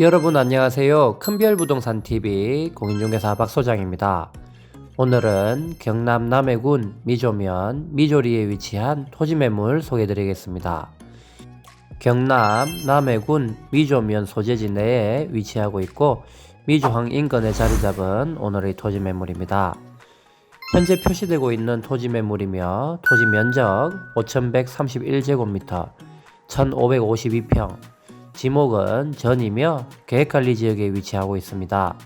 여러분 안녕하세요. 큰별 부동산 TV 공인중개사 박소장입니다. 오늘은 경남 남해군 미조면 미조리에 위치한 토지 매물 소개해 드리겠습니다. 경남 남해군 미조면 소재지 내에 위치하고 있고 미조항 인근에 자리 잡은 오늘의 토지 매물입니다. 현재 표시되고 있는 토지 매물이며 토지 면적 5,131제곱미터 1,552평 지목은 전이며 계획관리 지역에 위치하고 있습니다.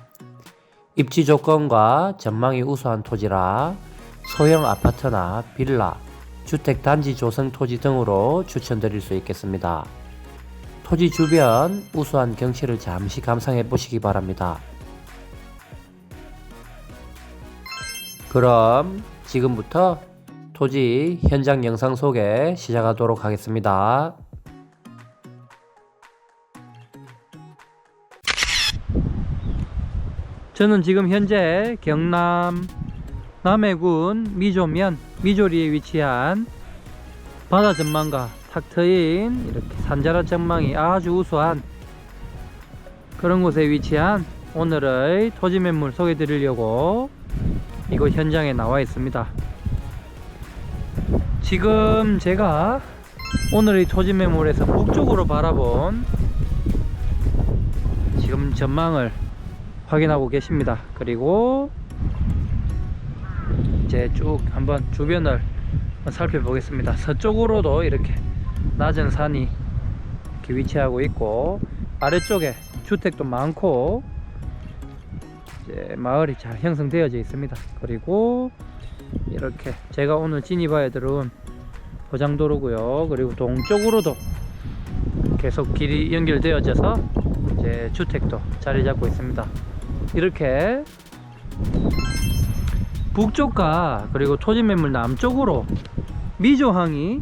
입지 조건과 전망이 우수한 토지라 소형 아파트나 빌라, 주택 단지 조성 토지 등으로 추천드릴 수 있겠습니다. 토지 주변 우수한 경치를 잠시 감상해 보시기 바랍니다. 그럼 지금부터 토지 현장 영상 소개 시작하도록 하겠습니다. 저는 지금 현재 경남 남해군 미조면 미조리에 위치한 바다 전망과 탁 트인 이렇게 산자락 전망이 아주 우수한 그런 곳에 위치한 오늘의 토지 매물 소개 드리려고 이곳 현장에 나와 있습니다. 지금 제가 오늘의 토지 매물에서 북쪽으로 바라본 지금 전망을 확인하고 계십니다. 그리고 이제 쭉 한번 주변을 살펴보겠습니다. 서쪽으로도 이렇게 낮은 산이 이렇게 위치하고 있고 아래쪽에 주택도 많고 이제 마을이 잘 형성되어져 있습니다. 그리고 이렇게 제가 오늘 진입하여 들어온 포장도로고요. 그리고 동쪽으로도 계속 길이 연결되어져서 이제 주택도 자리 잡고 있습니다. 이렇게 북쪽과 그리고 토지 매물 남쪽으로 미조항이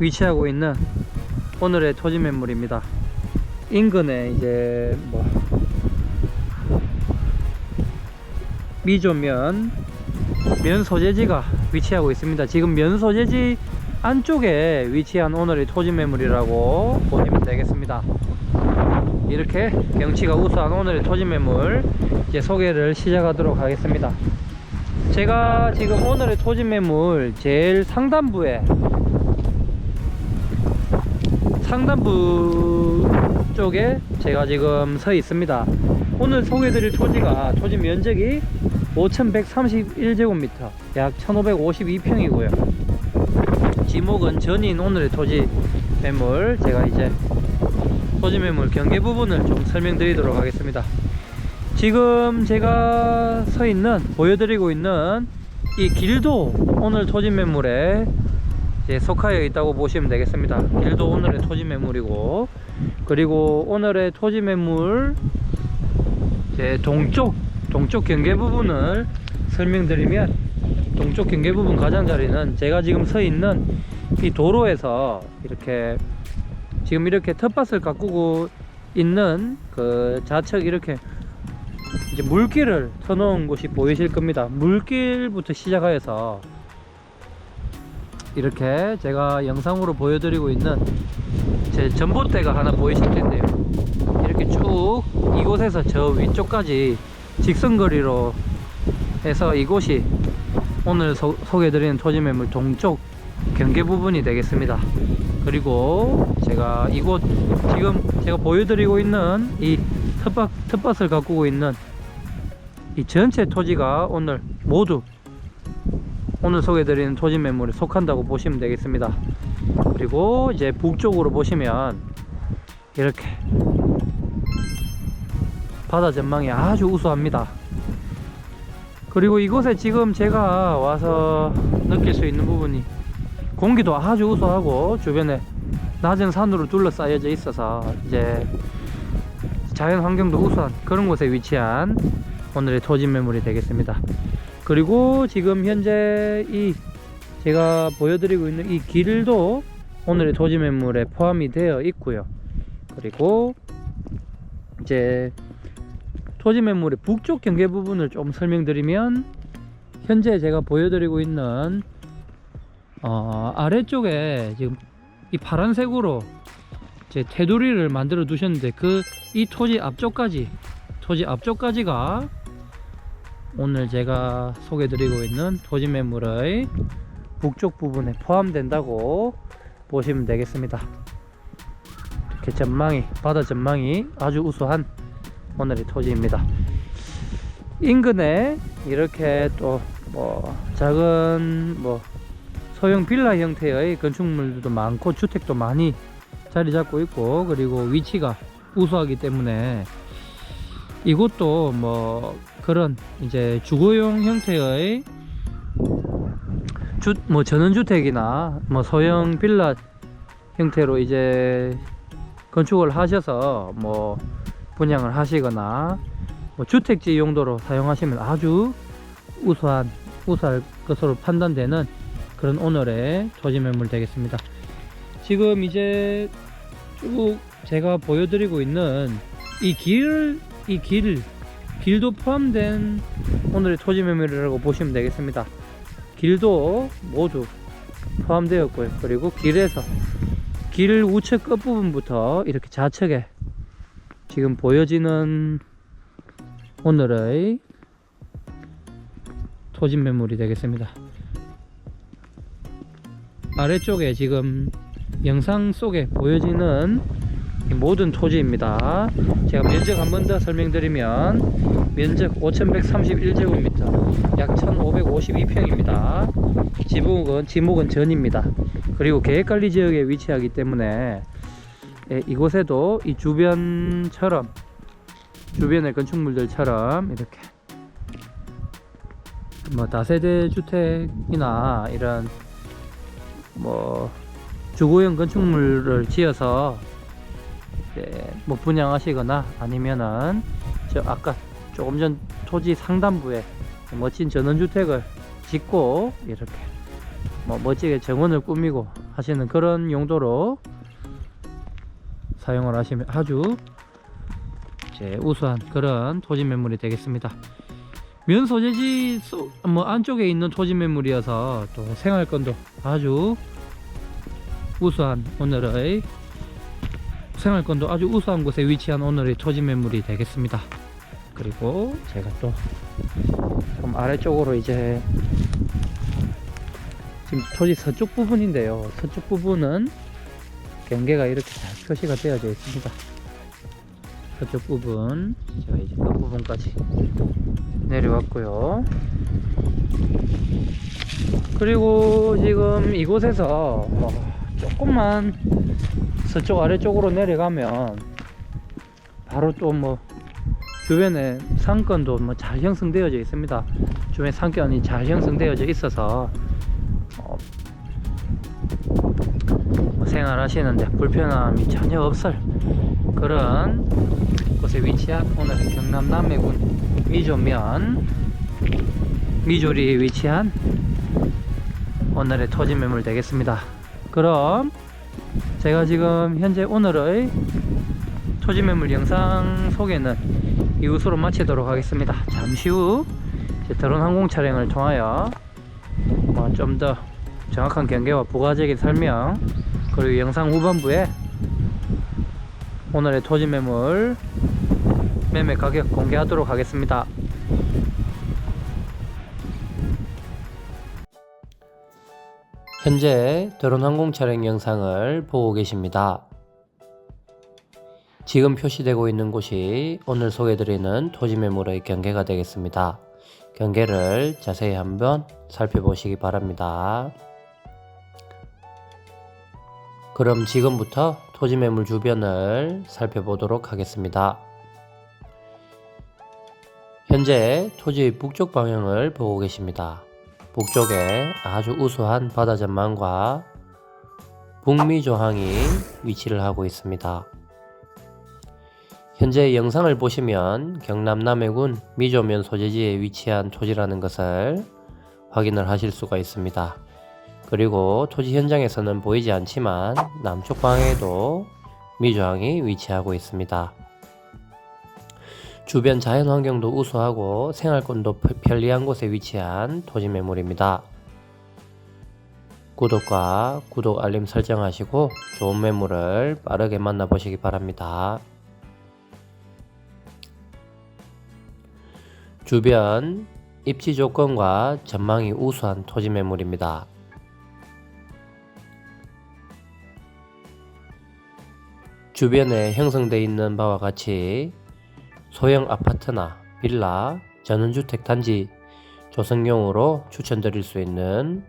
위치하고 있는 오늘의 토지 매물입니다. 인근에 이제 뭐 미조면 면 소재지가 위치하고 있습니다. 지금 면 소재지 안쪽에 위치한 오늘의 토지 매물이라고 보시면 되겠습니다. 이렇게 경치가 우수한 오늘의 토지 매물 이제 소개를 시작하도록 하겠습니다. 제가 지금 오늘의 토지 매물 제일 상단부에 상단부 쪽에 제가 지금 서 있습니다. 오늘 소개드릴 토지가 토지 면적이 5,131제곱미터 약 1,552평이고요. 지목은 전인 오늘의 토지 매물 제가 이제 토지 매물 경계 부분을 좀 설명드리도록 하겠습니다. 지금 제가 서 있는 보여드리고 있는 이 길도 오늘 토지 매물에 이제 속하여 있다고 보시면 되겠습니다. 길도 오늘의 토지 매물이고 그리고 오늘의 토지 매물 이제 동쪽 동쪽 경계 부분을 설명드리면 동쪽 경계 부분 가장자리는 제가 지금 서 있는 이 도로에서 이렇게 지금 이렇게 텃밭을 가꾸고 있는 그 좌측 이렇게 이제 물길을 터놓은 곳이 보이실 겁니다. 물길부터 시작하여서 이렇게 제가 영상으로 보여드리고 있는 제 전봇대가 하나 보이실 텐데요. 이렇게 쭉 이곳에서 저 위쪽까지 직선거리로 해서 이곳이 오늘 소, 소개해드리는 토지매물 동쪽 경계 부분이 되겠습니다. 그리고 제가 이곳 지금 제가 보여드리고 있는 이 텃밭, 텃밭을 가꾸고 있는 이 전체 토지가 오늘 모두 오늘 소개해드리는 토지 매물에 속한다고 보시면 되겠습니다. 그리고 이제 북쪽으로 보시면 이렇게 바다 전망이 아주 우수합니다. 그리고 이곳에 지금 제가 와서 느낄 수 있는 부분이 공기도 아주 우수하고 주변에 낮은 산으로 둘러싸여져 있어서 이제 자연 환경도 우수한 그런 곳에 위치한 오늘의 토지 매물이 되겠습니다. 그리고 지금 현재 이 제가 보여드리고 있는 이 길도 오늘의 토지 매물에 포함이 되어 있고요. 그리고 이제 토지 매물의 북쪽 경계 부분을 좀 설명드리면 현재 제가 보여드리고 있는 어, 아래쪽에 지금 이 파란색으로 제 테두리를 만들어 두셨는데 그 이 토지 앞쪽까지 토지 앞쪽까지가 오늘 제가 소개 드리고 있는 토지 매물의 북쪽 부분에 포함된다고 보시면 되겠습니다. 이렇게 전망이 바다 전망이 아주 우수한 오늘의 토지입니다. 인근에 이렇게 또 뭐 작은 뭐 소형 빌라 형태의 건축물들도 많고 주택도 많이 자리 잡고 있고 그리고 위치가 우수하기 때문에 이곳도 뭐 그런 이제 주거용 형태의 주 뭐 전원주택이나 뭐 소형 빌라 형태로 이제 건축을 하셔서 뭐 분양을 하시거나 뭐 주택지 용도로 사용하시면 아주 우수한 우수할 것으로 판단되는 그런 오늘의 토지 매물 되겠습니다. 지금 이제 쭉 제가 보여드리고 있는 이 길, 이 길, 길도 포함된 오늘의 토지 매물이라고 보시면 되겠습니다. 길도 모두 포함되었고요. 그리고 길에서 길 우측 끝부분부터 이렇게 좌측에 지금 보여지는 오늘의 토지 매물이 되겠습니다. 아래쪽에 지금 영상 속에 보여지는 이 모든 토지입니다. 제가 면적 한 번 더 설명드리면 면적 5131제곱미터 약 1552평입니다. 지목은 지목은 전입니다. 그리고 계획관리 지역에 위치하기 때문에 예, 이곳에도 이 주변처럼 주변의 건축물들처럼 이렇게 뭐 다세대 주택이나 이런 뭐 주거용 건축물을 지어서 뭐 분양하시거나 아니면은 저 아까 조금 전 토지 상단부에 멋진 전원주택을 짓고 이렇게 뭐 멋지게 정원을 꾸미고 하시는 그런 용도로 사용을 하시면 아주 이제 우수한 그런 토지 매물이 되겠습니다. 면 소재지 소- 뭐 안쪽에 있는 토지 매물이어서 또 생활권도 아주 우수한 오늘의 생활권도 아주 우수한 곳에 위치한 오늘의 토지 매물이 되겠습니다. 그리고 제가 또 좀 아래쪽으로 이제 지금 토지 서쪽 부분인데요. 서쪽 부분은 경계가 이렇게 잘 표시가 되어져 있습니다. 서쪽 부분 제가 이제 그 부분까지 내려왔고요. 그리고 지금 이곳에서 뭐 조금만 서쪽 아래쪽으로 내려가면 바로 또 뭐 주변에 상권도 뭐 잘 형성되어져 있습니다. 주변에 상권이 잘 형성되어져 있어서 어, 뭐 생활하시는데 불편함이 전혀 없을 그런 곳에 위치한 오늘의 경남 남해군 미조면 미조리에 위치한 오늘의 토지 매물 되겠습니다. 그럼 제가 지금 현재 오늘의 토지 매물 영상 소개는 이웃으로 마치도록 하겠습니다. 잠시 후 드론 항공 촬영을 통하여 뭐좀더 정확한 경계와 부가적인 설명 그리고 영상 후반부에 오늘의 토지 매물 매매 가격 공개하도록 하겠습니다. 현재 드론 항공 촬영 영상을 보고 계십니다. 지금 표시되고 있는 곳이 오늘 소개드리는 토지 매물의 경계가 되겠습니다. 경계를 자세히 한번 살펴보시기 바랍니다. 그럼 지금부터 토지 매물 주변을 살펴보도록 하겠습니다. 현재 토지의 북쪽 방향을 보고 계십니다. 북쪽에 아주 우수한 바다 전망과 북미 조항이 위치를 하고 있습니다. 현재 영상을 보시면 경남 남해군 미조면 소재지에 위치한 토지라는 것을 확인을 하실 수가 있습니다. 그리고 토지 현장에서는 보이지 않지만 남쪽 방에도 미조항이 위치하고 있습니다. 주변 자연 환경도 우수하고 생활권도 편- 편리한 곳에 위치한 토지 매물입니다. 구독과 구독 알림 설정하시고 좋은 매물을 빠르게 만나보시기 바랍니다. 주변 입지 조건과 전망이 우수한 토지 매물입니다. 주변에 형성되어 있는 바와 같이 소형 아파트나 빌라, 전원주택 단지 조성용으로 추천드릴 수 있는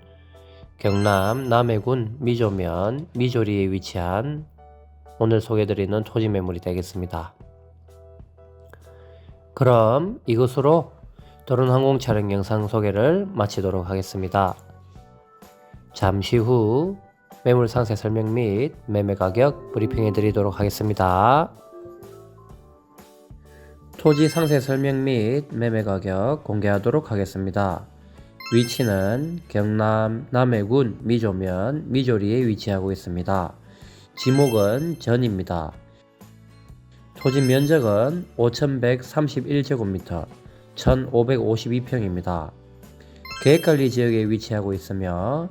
경남 남해군 미조면 미조리에 위치한 오늘 소개드리는 토지 매물이 되겠습니다. 그럼 이것으로 드론 항공 촬영 영상 소개를 마치도록 하겠습니다. 잠시 후 매물 상세 설명 및 매매 가격 브리핑해 드리도록 하겠습니다. 토지 상세 설명 및 매매 가격 공개하도록 하겠습니다. 위치는 경남 남해군 미조면 미조리에 위치하고 있습니다. 지목은 전입니다. 토지 면적은 5,131제곱미터, 1,552평입니다. 계획관리 지역에 위치하고 있으며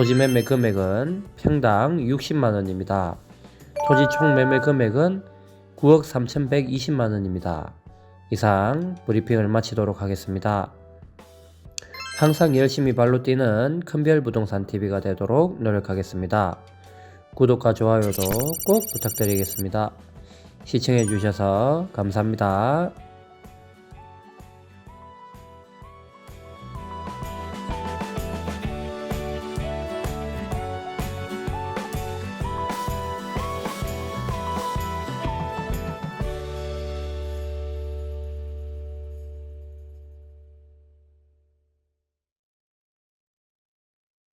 토지 매매 금액은 평당 60만원입니다. 토지 총 매매 금액은 9억 3,120만원입니다. 이상 브리핑을 마치도록 하겠습니다. 항상 열심히 발로 뛰는 큰별 부동산 TV가 되도록 노력하겠습니다. 구독과 좋아요도 꼭 부탁드리겠습니다. 시청해주셔서 감사합니다.